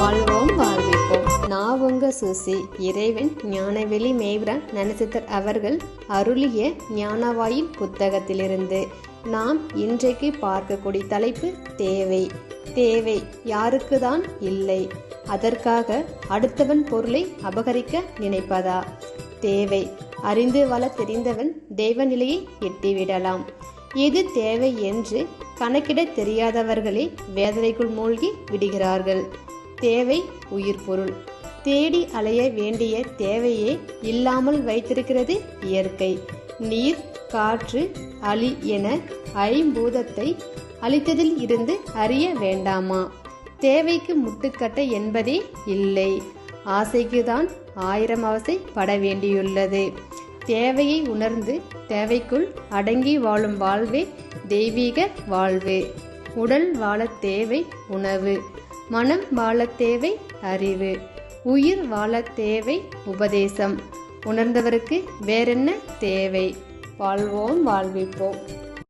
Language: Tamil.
வாழ்வோம் வாழ்விப்போம். நான் உங்க சுசி இறைவன் ஞானவெளி மேய்வரன் நனசித்தர் அவர்கள் அருளிய ஞானவாயில் புத்தகத்திலிருந்து நாம் இன்றைக்கு பார்க்கக்கூடிய தலைப்பு தேவை. தேவை யாருக்குதான் இல்லை? அதற்காக அடுத்தவன் பொருளை அபகரிக்க நினைப்பதா? தேவை அறிந்து வள தெரிந்தவன் தேவநிலையை எட்டிவிடலாம். எது தேவை என்று கணக்கிட தெரியாதவர்களே வேதனைக்குள் மூழ்கி விடுகிறார்கள். தேவை உயிர் பொருள். தேடி அலைய வேண்டிய தேவையே இல்லாமல் வைத்திருக்கிறது இயற்கை. நீர் காற்று அலி என ஐம்பூதத்தை அழித்ததில் இருந்து அறிய வேண்டாமா? தேவைக்கு முட்டுக்கட்டை என்பதே இல்லை. ஆசைக்குதான் ஆயிரம் அவசை பட வேண்டியுள்ளது. தேவையை உணர்ந்து தேவைக்குள் அடங்கி வாழும் வாழ்வே தெய்வீக வாழ்வு. உடல் வாழ தேவை உணவு. மனம் வாழ தேவை அறிவு. உயிர் வாழ தேவை உபதேசம். உணர்ந்தவருக்கு வேறென்ன தேவை? வாழ்வோம் வாழ்விப்போம்.